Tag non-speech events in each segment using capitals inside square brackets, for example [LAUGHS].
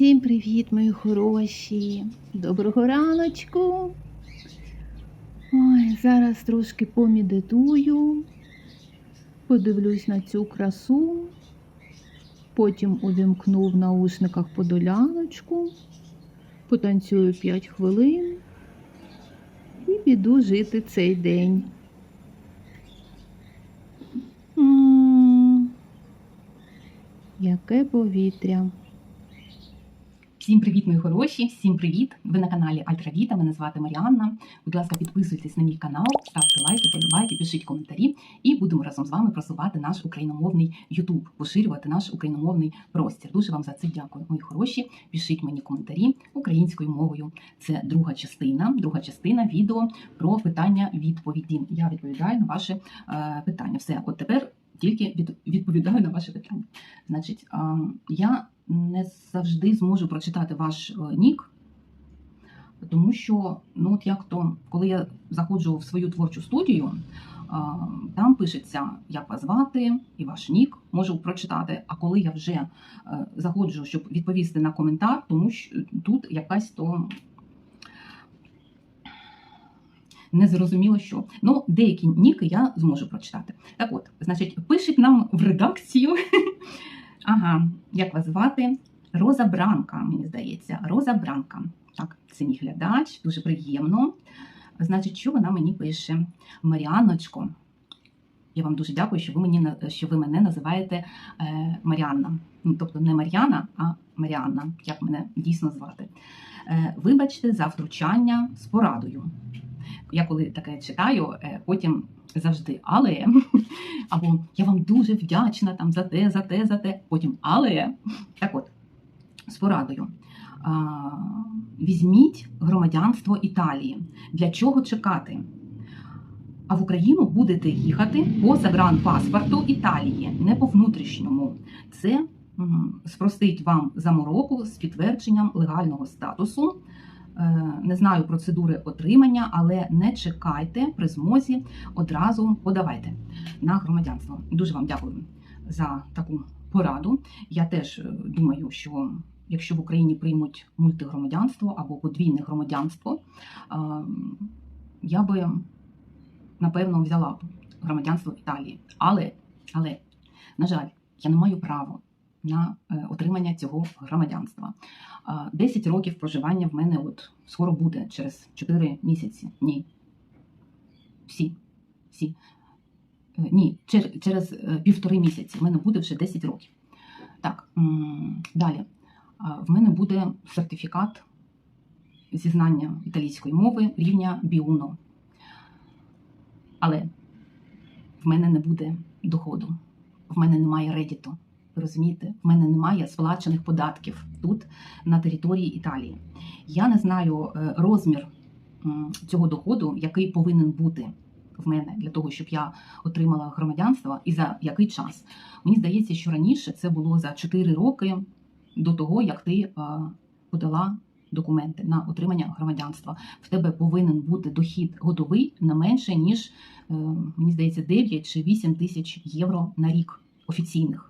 Всім привіт, мої хороші! Доброго раночку. Ой, зараз трошки помедитую, подивлюсь на цю красу, потім увімкну в наушниках подоляночку, потанцюю 5 хвилин і піду жити цей день. Яке повітря. Всім привіт, мої хороші! Всім привіт! Ви на каналі Альтравіта. Мене звати Маріанна. Будь ласка, підписуйтесь на мій канал, ставте лайки, подобайки, пишіть коментарі, і будемо разом з вами просувати наш україномовний Ютуб, поширювати наш україномовний простір. Дуже вам за це дякую, мої хороші. Пишіть мені коментарі українською мовою. Це друга частина, друга частина відео про питання відповіді. Я відповідаю на ваші е, питання. Все, от тепер тільки від, відповідаю на ваші питання. Значить, я не завжди зможу прочитати ваш е, нік, тому що, ну от як то, коли я заходжу в свою творчу студію, там пишеться, як вас звати і ваш нік, можу прочитати. А коли я вже е, заходжу, щоб відповісти на коментар, тому що тут якась то. Не зрозуміло, що. Ну, деякі ніки я зможу прочитати. Так от, значить, пишуть нам в редакцію. [LAUGHS] Ага, як вас звати? Роза Бранка, мені здається. Роза Бранка. Так, це мій глядач, дуже приємно. Значить, що вона мені пише? Маріаночко. Я вам дуже дякую, що ви мені що ви мене називаєте е, Маріанна. Ну, тобто не Мар'яна, а Маріанна, як мене дійсно звати. Е, вибачте за втручання з порадою. Я коли таке читаю, е, потім завжди але [LAUGHS] або я вам дуже вдячна там за те, за те, за те. Потім але [LAUGHS] так от з порадою. Візьміть громадянство Італії. Для чого чекати? А в Україну будете їхати по загранпаспорту Італії, не по внутрішньому. Це спростить вам замороку з підтвердженням легального статусу. Е, Не знаю процедури отримання, але не чекайте при змозі, одразу подавайте на громадянство. Дуже вам дякую за таку пораду. Я теж е, думаю, що якщо в Україні приймуть мультигромадянство або подвійне громадянство, я би напевно взяла б громадянство Італії. Але, але, на жаль, я не маю права на е, отримання цього громадянства. А, 10 років проживання в мене от скоро буде через 4 місяці. Ні. Всі. Всі. Е, Ні, через е, півтори місяці. В мене буде вже 10 років. Так, далі. В мене буде сертифікат зізнання італійської мови рівня Біуно. Але в мене не буде доходу, в мене немає редіту. Розумієте, в мене немає сплачених податків тут на території Італії. Я не знаю е, розмір цього доходу, який повинен бути в мене для того, щоб я отримала громадянство, і за який час. Мені здається, що раніше це було за 4 роки до того, як ти е, подала документи на отримання громадянства. В тебе повинен бути дохід годовий не менше ніж е, мені здається 9 чи 8 тисяч євро на рік офіційних.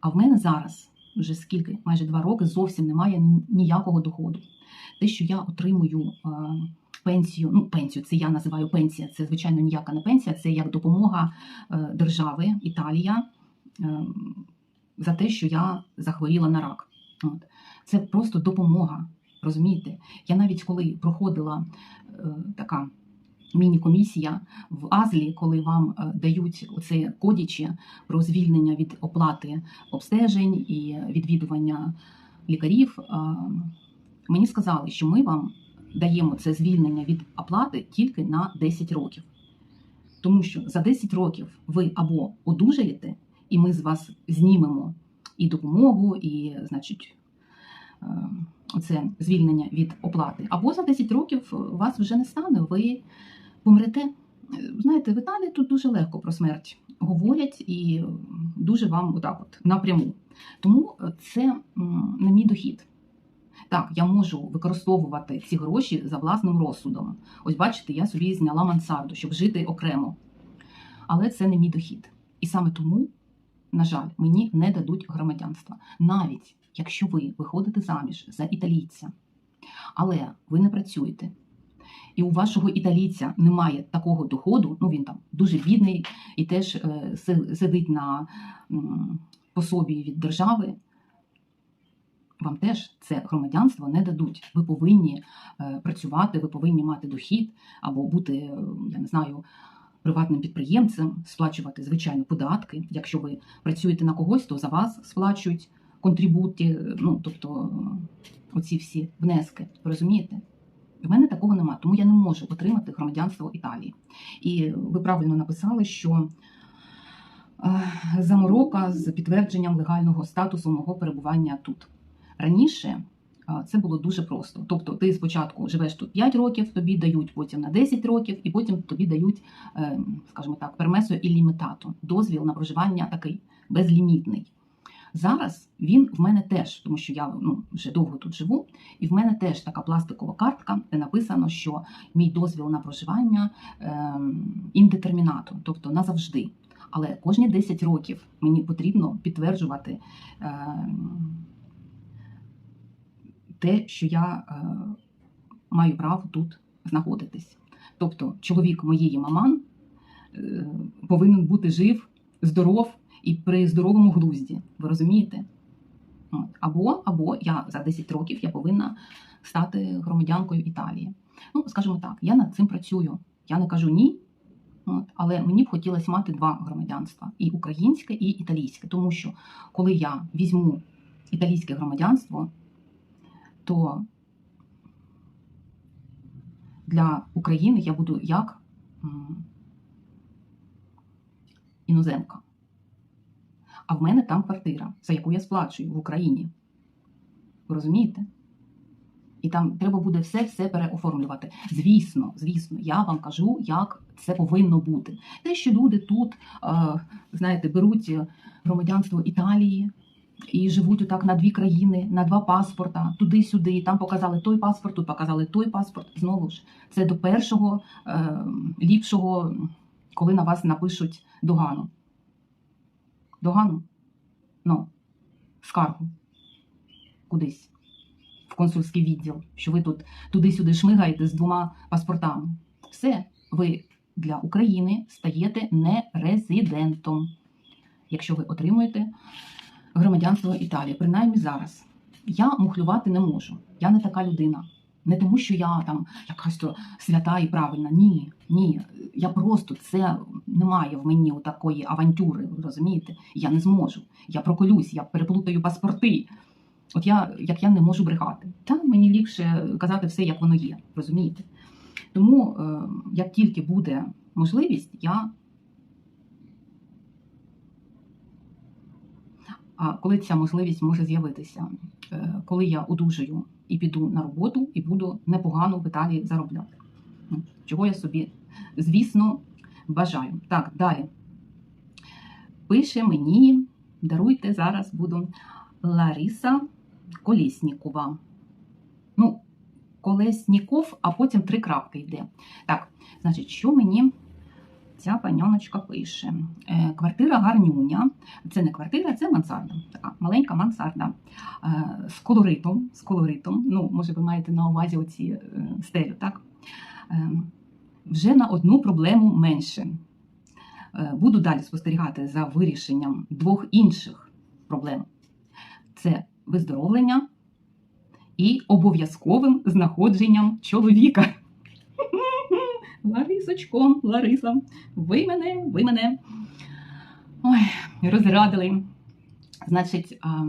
А в мене зараз вже скільки, майже два роки, зовсім немає ніякого доходу. Те, що я отримую е, пенсію, ну пенсію, це я називаю пенсія, це звичайно ніяка не пенсія, це як допомога е, держави Італія е, за те, що я захворіла на рак. От. Це просто допомога. Розумієте? Я навіть коли проходила така міні-комісія в Азлі, коли вам е, дають оце кодічі про звільнення від оплати обстежень і відвідування лікарів, е, мені сказали, що ми вам даємо це звільнення від оплати тільки на 10 років. Тому що за 10 років ви або одужаєте, і ми з вас знімемо і допомогу, і, значить, е, оце звільнення від оплати. Або за 10 років вас вже не стане, ви помрете. Знаєте, в Італії тут дуже легко про смерть говорять і дуже вам отак от напряму. Тому це не мій дохід. Так, я можу використовувати ці гроші за власним розсудом. Ось бачите, я собі зняла мансарду, щоб жити окремо. Але це не мій дохід. І саме тому, на жаль, мені не дадуть громадянства. Навіть якщо ви виходите заміж за італійця, але ви не працюєте, і у вашого італійця немає такого доходу, ну він там дуже бідний і теж е, сидить на пособі від держави, вам теж це громадянство не дадуть. Ви повинні е, працювати, ви повинні мати дохід або бути, е, я не знаю, приватним підприємцем, сплачувати звичайно податки. Якщо ви працюєте на когось, то за вас сплачують контрибути, ну тобто оці всі внески. Розумієте? В мене такого нема, тому я не можу отримати громадянство Італії. І ви правильно написали, що е, заморока з підтвердженням легального статусу мого перебування тут. Раніше е, це було дуже просто. Тобто, ти спочатку живеш тут 5 років, тобі дають потім на 10 років, і потім тобі дають, е, скажімо так, пермесо іллімітато, дозвіл на проживання такий безлімітний. Зараз він в мене теж, тому що я ну, вже довго тут живу, і в мене теж така пластикова картка, де написано, що мій дозвіл на проживання ем, індетермінато, тобто назавжди. Але кожні 10 років мені потрібно підтверджувати ем, те, що я е, маю право тут знаходитись. Тобто, чоловік моєї маман е, повинен бути жив, здоров і при здоровому глузді. Ви розумієте? Або, або я за 10 років я повинна стати громадянкою Італії. Ну, скажімо так, я над цим працюю. Я не кажу ні, але мені б хотілося мати два громадянства: і українське, і італійське. Тому що коли я візьму італійське громадянство, то для України я буду як іноземка. А в мене там квартира, за яку я сплачую в Україні. Ви розумієте? І там треба буде все-все переоформлювати. Звісно, звісно, я вам кажу, як це повинно бути. Те, що люди тут, е, знаєте, беруть громадянство Італії і живуть отак на дві країни, на два паспорта, туди-сюди, там показали той паспорт, тут показали той паспорт. Знову ж, це до першого е, ліпшого, коли на вас напишуть догану. Догану? Ну, скаргу. Кудись. В консульський відділ, що ви тут туди-сюди шмигаєте з двома паспортами. Все, ви для України стаєте нерезидентом, якщо ви отримуєте громадянство Італії, принаймні зараз. Я мухлювати не можу. Я не така людина. Не тому, що я там якась то свята і правильна. Ні, ні. Я просто це немає в мені такої авантюри, розумієте? Я не зможу. Я проколюсь, я переплутаю паспорти. От я як я не можу брехати. Та мені ліпше казати все, як воно є, розумієте? Тому е, як тільки буде можливість, я. А коли ця можливість може з'явитися, Е, коли я одужаю і піду на роботу, і буду непогано в Італії заробляти. Ну, Чого я собі, звісно, бажаю. Так, далі. Пише мені, даруйте, зараз буду Лариса Колєснікова. Ну, Колесніков, а потім три крапки йде. Так, значить, що мені ця паняночка пише? Е, квартира гарнюня. Це не квартира, це мансарда. Така маленька мансарда е, з колоритом. З колоритом. Ну, може, ви маєте на увазі оці е, стелю, так? Вже на одну проблему менше. Буду далі спостерігати за вирішенням двох інших проблем: це виздоровлення і обов'язковим знаходженням чоловіка. Ларисочко, Лариса, ви мене, ви мене. Ой, розрадили. Значить, а,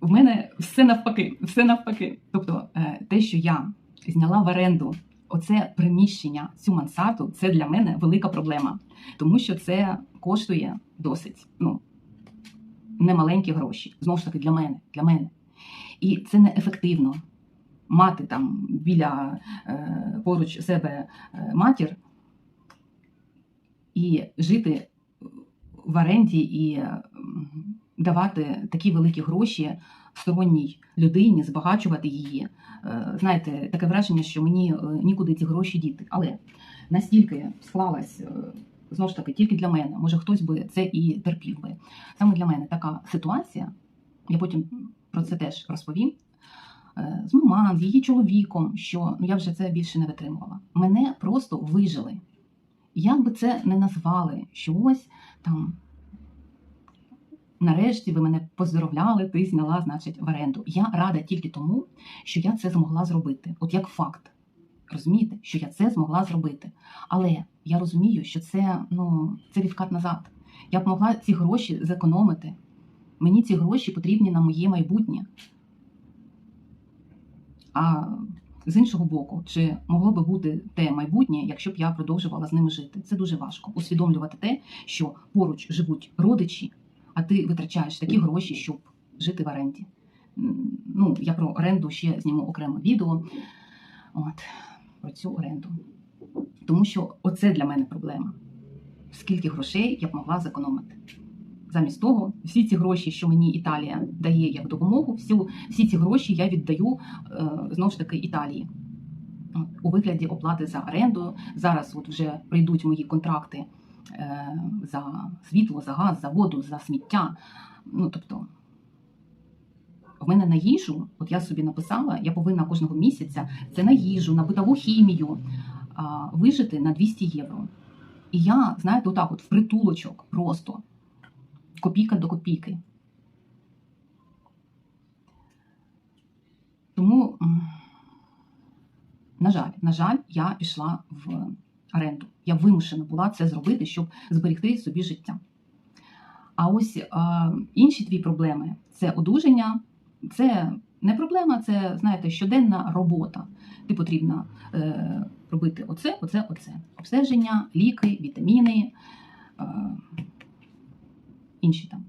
в мене все навпаки, все навпаки. Тобто, е, те, що я зняла в оренду оце приміщення, цю мансарду, це для мене велика проблема, тому що це коштує досить ну, немаленькі гроші. Знову ж таки, для мене, для мене. І це неефективно мати там біля е, поруч себе е, матір і жити в оренді і е, давати такі великі гроші сторонній людині, збагачувати її. Знаєте, таке враження, що мені нікуди ці гроші діти. Але настільки склалась знову ж таки тільки для мене. Може, хтось би це і терпів би. Саме для мене така ситуація. Я потім про це теж розповім. Е, З маман, з її чоловіком, що ну я вже це більше не витримувала. Мене просто вижили. Як би це не назвали, що ось там нарешті ви мене поздоровляли, ти зняла, значить, в оренду. Я рада тільки тому, що я це змогла зробити. От як факт. Розумієте, що я це змогла зробити. Але я розумію, що це, ну, це відкат назад. Я б могла ці гроші зекономити. Мені ці гроші потрібні на моє майбутнє. А з іншого боку, чи могло би бути те майбутнє, якщо б я продовжувала з ними жити? Це дуже важко. Усвідомлювати те, що поруч живуть родичі, а ти витрачаєш такі гроші, щоб жити в оренді. Ну, я про оренду ще зніму окремо відео. От, про цю оренду. Тому що оце для мене проблема. Скільки грошей я б могла зекономити? Замість того, всі ці гроші, що мені Італія дає як допомогу, всю, всі ці гроші я віддаю е, знову ж таки Італії у вигляді оплати за оренду. Зараз от вже прийдуть мої контракти е, за світло, за газ, за воду, за сміття. Ну тобто, в мене на їжу, от я собі написала, я повинна кожного місяця це на їжу, на битову хімію вижити на 200 євро. І я, знаєте, отак, от в притулочок просто копійка до копійки. Тому, на жаль, на жаль, я пішла в оренду. Я вимушена була це зробити, щоб зберегти собі життя. А ось а, інші дві проблеми це одужання, це не проблема, це, знаєте, щоденна робота. Ти потрібно е, робити оце, оце, оце. Обстеження, ліки, вітаміни, е, інші там.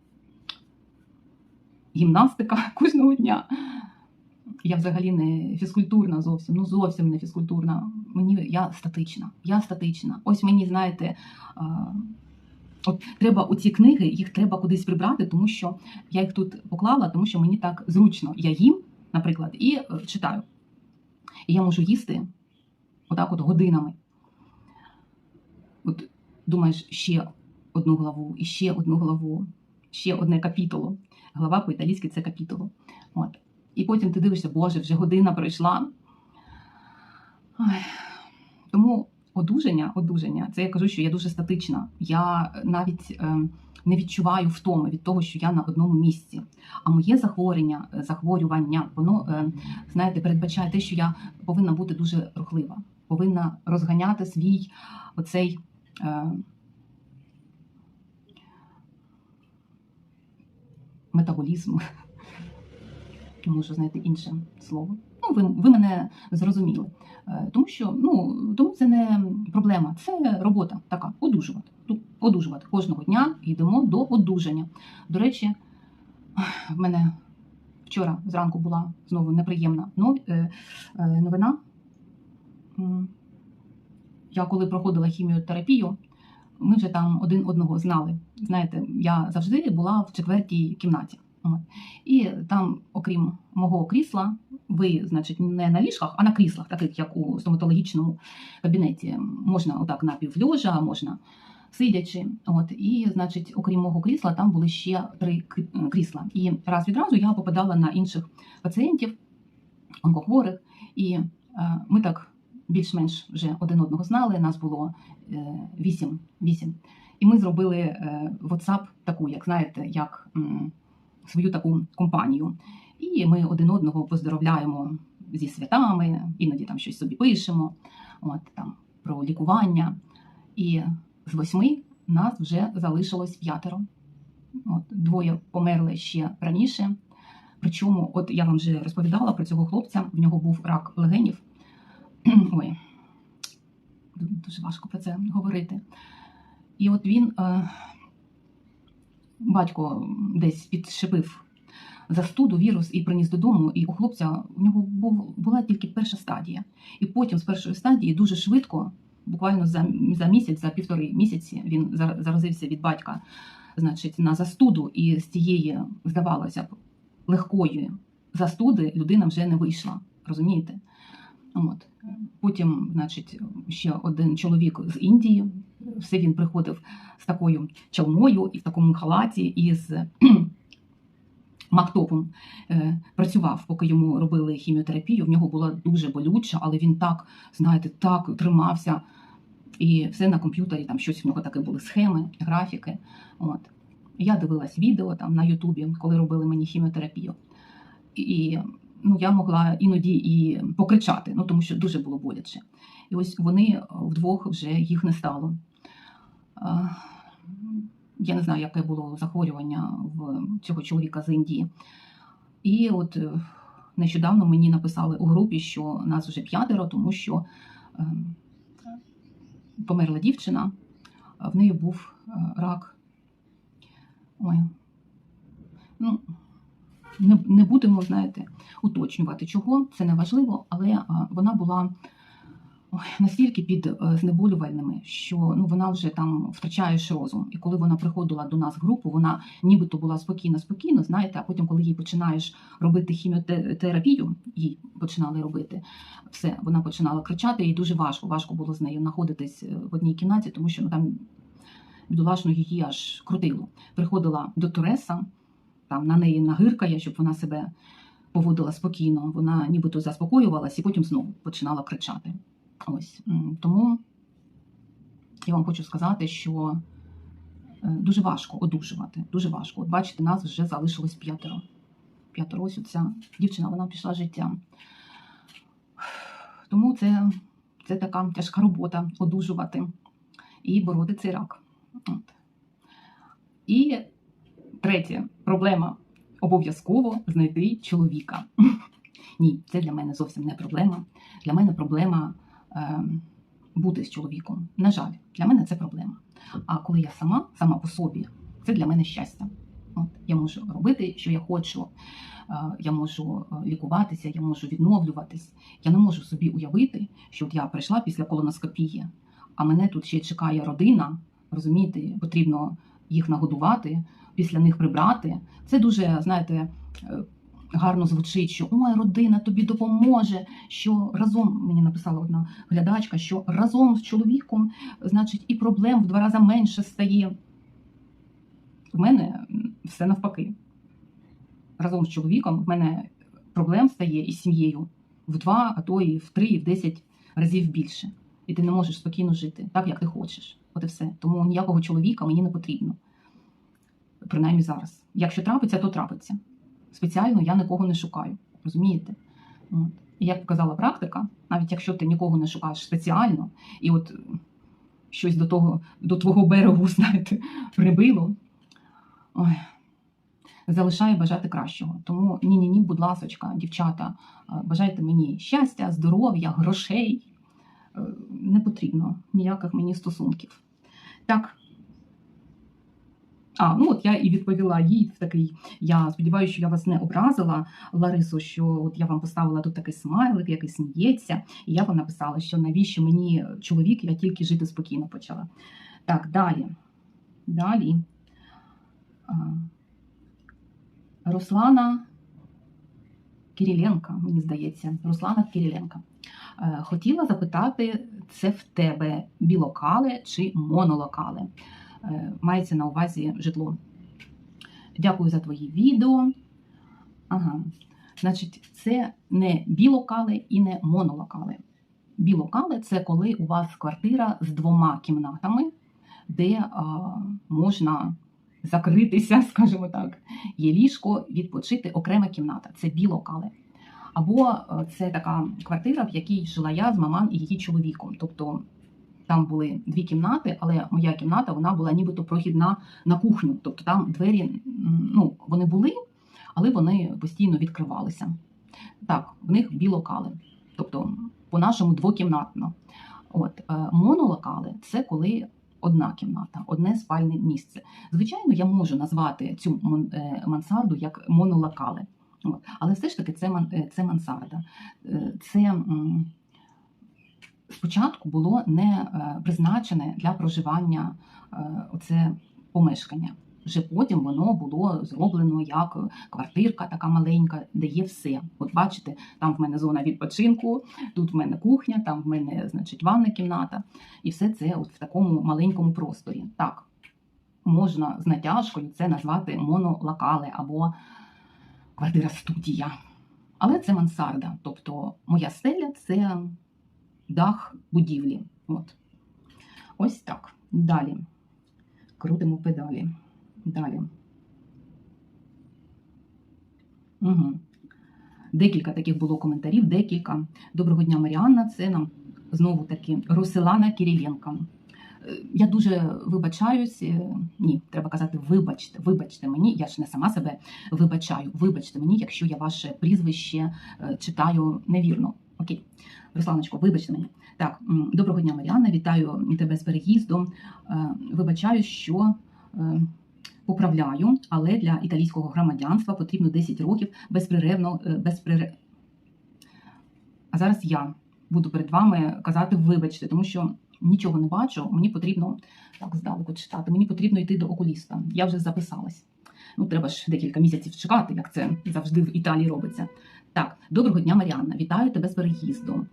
Гімнастика [LAUGHS] кожного дня. Я взагалі не фізкультурна зовсім, ну зовсім не фізкультурна. Мені я статична. Я статична. Ось мені, знаєте, от треба оці книги, їх треба кудись прибрати, тому що я їх тут поклала, тому що мені так зручно. Я їм, наприклад, і е, читаю. І я можу їсти отак от годинами. От думаєш, ще одну главу, і ще одну главу, ще одне капітоло. Глава по-італійськи це капітоло. От. І потім ти дивишся, Боже, вже година пройшла. Ой. Тому одужання, одужання, це я кажу, що я дуже статична. Я навіть е, не відчуваю втоми від того, що я на одному місці. А моє захворювання, захворювання, воно, е, знаєте, передбачає те, що я повинна бути дуже рухлива, повинна розганяти свій оцей. Е, метаболізм, не можу знайти інше слово. Ну, ви, ви мене зрозуміли. Е, Тому що ну, тому це не проблема, це робота така одужувати. Ну, Одужувати кожного дня йдемо до одужання. До речі, в мене вчора зранку була знову неприємна е, е, новина. Я коли проходила хіміотерапію, ми вже там один одного знали. Знаєте, я завжди була в четвертій кімнаті. І там, окрім мого крісла, ви, значить, не на ліжках, а на кріслах, таких як у стоматологічному кабінеті. Можна отак напівльожа, можна сидячи. От. І, значить, окрім мого крісла, там були ще три крісла. І раз від разу я попадала на інших пацієнтів, онкохворих, і е, ми так більш-менш вже один одного знали. Нас було е, вісім. вісім. І ми зробили е, WhatsApp таку, як знаєте, як свою таку компанію. І ми один одного поздоровляємо зі святами, іноді там щось собі пишемо, от там про лікування. І з восьми нас вже залишилось п'ятеро. От, двоє померли ще раніше. Причому, от я вам вже розповідала про цього хлопця, в нього був рак легенів. [CLEARS THROAT] Ой, дуже важко про це говорити. І от він, е, батько десь підшипив застуду, вірус і приніс додому. І у хлопця у нього була тільки перша стадія. І потім з першої стадії дуже швидко, буквально за, за місяць, за півтори місяці, він зар- заразився від батька значить, на застуду, і з цієї, здавалося б, легкої застуди людина вже не вийшла. Розумієте? От. Потім, значить, ще один чоловік з Індії все він приходив з такою чалмою і в такому халаті, і з мактопом е, працював, поки йому робили хіміотерапію. В нього була дуже болюча, але він так, знаєте, так тримався. І все на комп'ютері, там щось в нього таке були схеми, графіки. От. Я дивилась відео там на Ютубі, коли робили мені хіміотерапію. І ну, я могла іноді і покричати, ну тому що дуже було боляче. І ось вони вдвох вже їх не стало. Я не знаю, яке було захворювання в цього чоловіка з Індії. І от е, нещодавно мені написали у групі, що нас вже п'ятеро, тому що е, померла дівчина, в неї був е, рак. Ой. Ну, не, не будемо, знаєте, уточнювати, чого, це не важливо, але вона була ой, настільки під е, знеболювальними, що ну, вона вже там втрачаєш розум. І коли вона приходила до нас в групу, вона нібито була спокійна, спокійно, знаєте, а потім, коли їй починаєш робити хіміотерапію, їй починали робити, все, вона починала кричати, і дуже важко, важко було з нею знаходитись е, в одній кімнаті, тому що ну, там бідолашно її аж крутило. Приходила до доктореса, там на неї нагиркає, щоб вона себе поводила спокійно. Вона нібито заспокоювалась і потім знову починала кричати. Ось тому я вам хочу сказати, що е, дуже важко одужувати. Дуже важко. От бачите, нас вже залишилось п'ятеро. П'ятеро ось ця дівчина, вона пішла з життя. Тому це, це така тяжка робота одужувати і бороти цей рак. От. І третє проблема обов'язково знайти чоловіка. [LAUGHS] Ні, це для мене зовсім не проблема. Для мене проблема е, бути з чоловіком. На жаль, для мене це проблема. А коли я сама, сама по собі, це для мене щастя. От, я можу робити, що я хочу, е, я можу е, лікуватися, я можу відновлюватись. Я не можу собі уявити, що от я прийшла після колоноскопії, а мене тут ще чекає родина. Розумієте, потрібно їх нагодувати, після них прибрати. Це дуже, знаєте, е, гарно звучить, що ой, родина тобі допоможе. Що разом мені написала одна глядачка, що разом з чоловіком, значить, і проблем в два рази менше стає. В мене все навпаки. Разом з чоловіком в мене проблем стає із сім'єю в два, а то і в три, і в десять разів більше. І ти не можеш спокійно жити, так як ти хочеш. От і все. Тому ніякого чоловіка мені не потрібно. Принаймні зараз. Якщо трапиться, то трапиться. Спеціально я нікого не шукаю. Розумієте? І як показала практика, навіть якщо ти нікого не шукаєш спеціально, і от щось до того, до твого берегу, [LAUGHS] знаєте, прибило, ой, залишає бажати кращого. Тому ні-ні ні, будь ласочка, дівчата, е, бажайте мені щастя, здоров'я, грошей. Е, Не потрібно ніяких мені стосунків. Так. А, ну от я і відповіла їй в такий. Я сподіваюся, що я вас не образила, Ларисо, що от я вам поставила тут такий смайлик, який сміється, і я вам написала, що навіщо мені чоловік, я тільки жити спокійно почала. Так, далі. Далі. А, Руслана Кириленка, мені здається, Руслана Кириленка. Е, Хотіла запитати, це в тебе білокали чи монолокали? Е, Мається на увазі житло. Дякую за твої відео. Ага. Значить, це не білокали і не монолокали. Білокали це коли у вас квартира з двома кімнатами, де а, можна закритися, [LAUGHS] скажімо так, є ліжко, відпочити окрема кімната. Це білокали. Або е, це така квартира, в якій жила я з маман і її чоловіком. Тобто там були дві кімнати, але моя кімната вона була нібито прохідна на кухню. Тобто там двері ну, вони були, але вони постійно відкривалися. Так, в них білокали. Тобто, по-нашому двокімнатно. От е, монолокали це коли одна кімната, одне спальне місце. Звичайно, я можу назвати цю е, мансарду як монолокали. Але все ж таки це, е, це мансарда. Це спочатку було не е, призначене для проживання е, оце помешкання. вже потім воно було зроблено як квартирка така маленька, де є все. От бачите, там в мене зона відпочинку, тут в мене кухня, там в мене, значить, ванна кімната. І все це от в такому маленькому просторі. Так, можна з натяжкою це назвати монолокали або квартира студія. Але це мансарда. Тобто моя стеля це дах будівлі. От. Ось так. Далі. Крутимо педалі. Далі. Угу. Декілька таких було коментарів, декілька. Доброго дня, Маріанна. Це нам знову таки Русилана Кириленко. Е, Я дуже вибачаюсь. е, Ні, треба казати, вибачте, вибачте мені. Я ж не сама себе вибачаю. Вибачте мені, якщо я ваше прізвище е, читаю невірно. Окей, Русланочко, вибачте мені. Так, доброго дня, Маріанна. Вітаю тебе з переїздом. Е, Вибачаю, що е, поправляю, але для італійського громадянства потрібно 10 років безперервно, е, безперер... А зараз я буду перед вами казати вибачте, тому що нічого не бачу. Мені потрібно так здалеку читати. Мені потрібно йти до окуліста. Я вже записалась. Ну, треба ж декілька місяців чекати, як це завжди в Італії робиться. Так, доброго дня, Маріанна. Вітаю тебе з переїздом.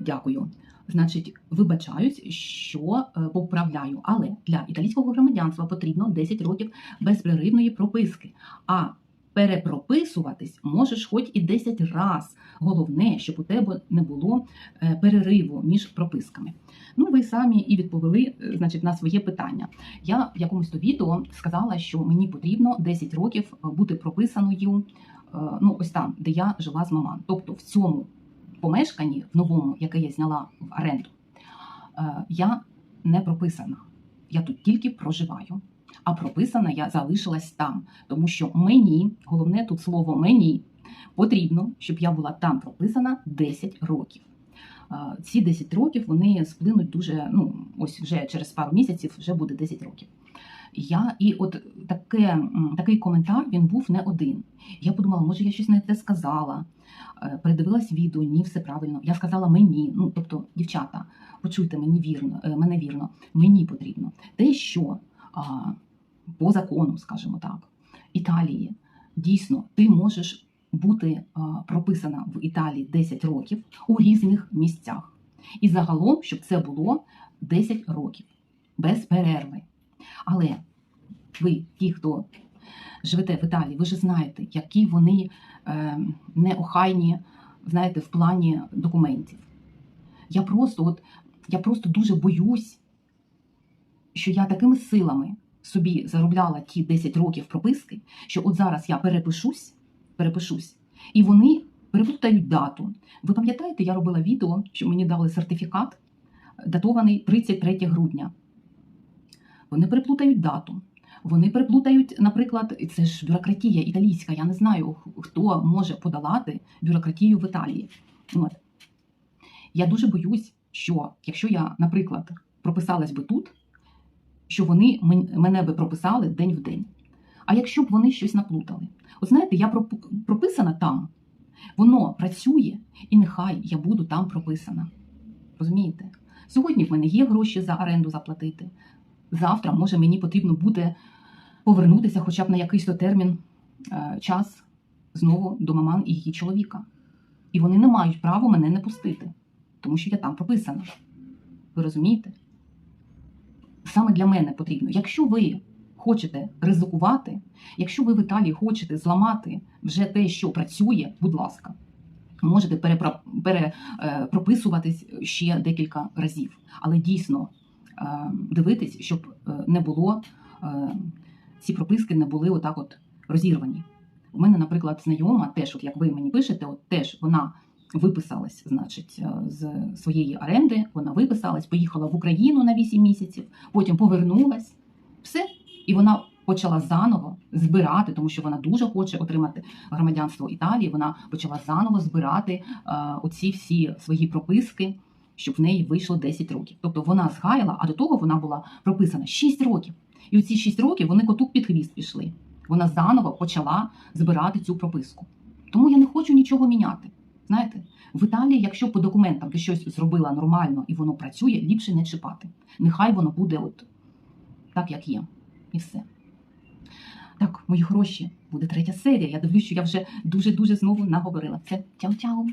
Дякую. Значить, вибачаюсь, що е, поправляю, але для італійського громадянства потрібно 10 років безперервної прописки. А перепрописуватись можеш хоч і 10 раз. Головне, щоб у тебе не було е, перериву між прописками. Ну, ви самі і відповіли е, значить, на своє питання. Я в якомусь то відео сказала, що мені потрібно 10 років е, бути прописаною. е, Ну, ось там, де я жила з маман. Тобто в цьому помешканні, в новому, яке я зняла в оренду, я не прописана. Я тут тільки проживаю. А прописана я залишилась там, тому що мені, головне тут слово мені, потрібно, щоб я була там прописана 10 років. Ці 10 років вони сплинуть дуже, ну ось вже через пару місяців вже буде 10 років. Я і от таке, такий коментар він був не один. Я подумала, може я щось не те сказала. Е, Передивилась відео, ні, все правильно. Я сказала мені. Ну тобто, дівчата, почуйте мені вірно, е, мене вірно. Мені потрібно те, що по закону, скажімо так, Італії дійсно ти можеш бути прописана в Італії 10 років у різних місцях. І загалом, щоб це було 10 років без перерви. Але ви, ті, хто живете в Італії, ви ж знаєте, які вони е, неохайні, знаєте, в плані документів. Я просто, от, я просто дуже боюсь, що я такими силами собі заробляла ті 10 років прописки, що от зараз я перепишусь, перепишусь, і вони переплутають дату. Ви пам'ятаєте, я робила відео, що мені дали сертифікат, датований 33 грудня. Вони переплутають дату. Вони переплутають, наприклад, це ж бюрократія італійська. Я не знаю, хто може подолати бюрократію в Італії. От. Я дуже боюсь, що якщо я, наприклад, прописалась би тут, що вони мене би прописали день в день. А якщо б вони щось наплутали? От знаєте, я проп- прописана там, воно працює, і нехай я буду там прописана. Розумієте? Сьогодні в мене є гроші за оренду заплатити. Завтра, може, мені потрібно буде повернутися хоча б на якийсь термін е, час знову до маман і її чоловіка. І вони не мають права мене не пустити, тому що я там прописана. Ви розумієте? Саме для мене потрібно. Якщо ви хочете ризикувати, якщо ви в Італії хочете зламати вже те, що працює, будь ласка, можете перепрописуватись ще декілька разів. Але дійсно е, дивитись, щоб е, не було е, ці прописки не були отак от розірвані. У мене, наприклад, знайома, теж, от як ви мені пишете, от теж вона виписалась, значить, е, з своєї оренди, вона виписалась, поїхала в Україну на 8 місяців, потім повернулась, все, і вона почала заново збирати, тому що вона дуже хоче отримати громадянство Італії. Вона почала заново збирати е, оці всі свої прописки, щоб в неї вийшло 10 років. Тобто вона згаяла, а до того вона була прописана 6 років. І оці 6 років вони коту під хвіст пішли. Вона заново почала збирати цю прописку. Тому я не хочу нічого міняти. Знаєте, в Італії, якщо по документам ти щось зробила нормально і воно працює, ліпше не чіпати. Нехай воно буде от так, як є. І все. Так, мої гроші буде третя серія. Я дивлюсь, що я вже дуже-дуже знову наговорила. Це чао-чао!